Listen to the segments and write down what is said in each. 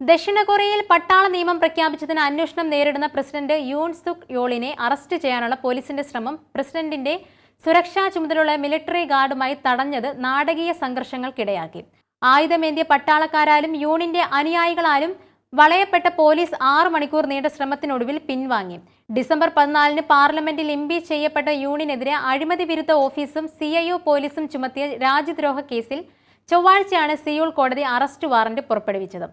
ദക്ഷിണ കൊറിയയിൽ പട്ടാള നിയമം പ്രഖ്യാപിച്ചതിന് അന്വേഷണം നേരിടുന്ന പ്രസിഡന്റ് യൂൺ സുക് യോളിനെ അറസ്റ്റ് ചെയ്യാനുള്ള പോലീസിന്റെ ശ്രമം പ്രസിഡന്റിന്റെ സുരക്ഷാ ചുമതലയുള്ള മിലിറ്ററി ഗാർഡുമായി തടഞ്ഞത് നാടകീയ സംഘർഷങ്ങൾക്കിടയാക്കി. ആയുധമേന്തിയ പട്ടാളക്കാരാലും യൂണിന്റെ അനുയായികളാലും വളയപ്പെട്ട പോലീസ് ആറു മണിക്കൂർ നീണ്ട ശ്രമത്തിനൊടുവിൽ പിൻവാങ്ങി. ഡിസംബർ പതിനാലിന് പാർലമെന്റിൽ ഇംപീച്ച് ചെയ്യപ്പെട്ട യൂണിനെതിരെ അഴിമതി വിരുദ്ധ ഓഫീസും സി പോലീസും ചുമത്തിയ രാജ്യദ്രോഹ കേസിൽ ചൊവ്വാഴ്ചയാണ് സിയോൾ കോടതി അറസ്റ്റ് വാറന്റ് പുറപ്പെടുവിച്ചത്.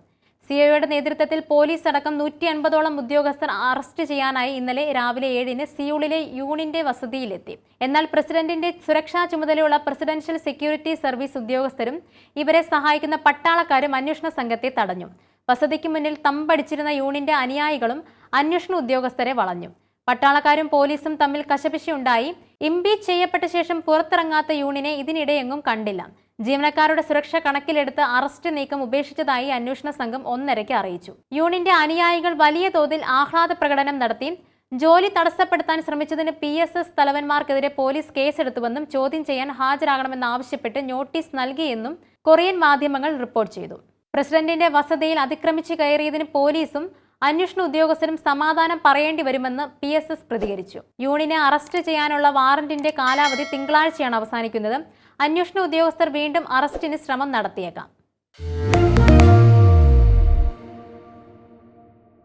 സിഐയുടെ നേതൃത്വത്തിൽ പോലീസ് അടക്കം നൂറ്റി അൻപതോളം ഉദ്യോഗസ്ഥർ അറസ്റ്റ് ചെയ്യാനായി ഇന്നലെ രാവിലെ ഏഴിന് സിയൂളിലെ യൂണിന്റെ വസതിയിലെത്തി. എന്നാൽ പ്രസിഡന്റിന്റെ സുരക്ഷാ ചുമതലയുള്ള പ്രസിഡൻഷ്യൽ സെക്യൂരിറ്റി സർവീസ് ഉദ്യോഗസ്ഥരും ഇവരെ സഹായിക്കുന്ന പട്ടാളക്കാരും അന്വേഷണ സംഘത്തെ തടഞ്ഞു. വസതിക്ക് മുന്നിൽ തമ്പടിച്ചിരുന്ന യൂണിന്റെ അനുയായികളും അന്വേഷണ ഉദ്യോഗസ്ഥരെ വളഞ്ഞു. പട്ടാളക്കാരും പോലീസും തമ്മിൽ കശപിശയുണ്ടായി ഇംപീച്ച് ചെയ്യപ്പെട്ട ശേഷം പുറത്തിറങ്ങാത്ത യൂണിനെ ഇതിനിടെയെങ്ങും കണ്ടില്ല. ജീവനക്കാരുടെ സുരക്ഷ കണക്കിലെടുത്ത് അറസ്റ്റ് നീക്കം ഉപേക്ഷിച്ചതായി അന്വേഷണ സംഘം ഒന്നരയ്ക്ക് അറിയിച്ചു. യൂണിന്റെ അനുയായികൾ വലിയ തോതിൽ ആഹ്ലാദ പ്രകടനം നടത്തി. ജോലി തടസ്സപ്പെടുത്താൻ ശ്രമിച്ചതിന് പി എസ് എസ് തലവന്മാർക്കെതിരെ പോലീസ് കേസെടുത്തുവെന്നും ചോദ്യം ചെയ്യാൻ ഹാജരാകണമെന്നാവശ്യപ്പെട്ട് നോട്ടീസ് നൽകിയെന്നും കൊറിയൻ മാധ്യമങ്ങൾ റിപ്പോർട്ട് ചെയ്തു. പ്രസിഡന്റിന്റെ വസതിയിൽ അതിക്രമിച്ചു കയറിയതിന് പോലീസും അന്വേഷണ ഉദ്യോഗസ്ഥരും സമാധാനം പറയേണ്ടി വരുമെന്ന് പി എസ് എസ് പ്രതികരിച്ചു. യൂണിനെ അറസ്റ്റ് ചെയ്യാനുള്ള വാറന്റിന്റെ കാലാവധി തിങ്കളാഴ്ചയാണ് അവസാനിക്കുന്നത്. അന്വേഷണ ഉദ്യോഗസ്ഥർ വീണ്ടും അറസ്റ്റിന് ശ്രമം നടത്തിയേക്കാം.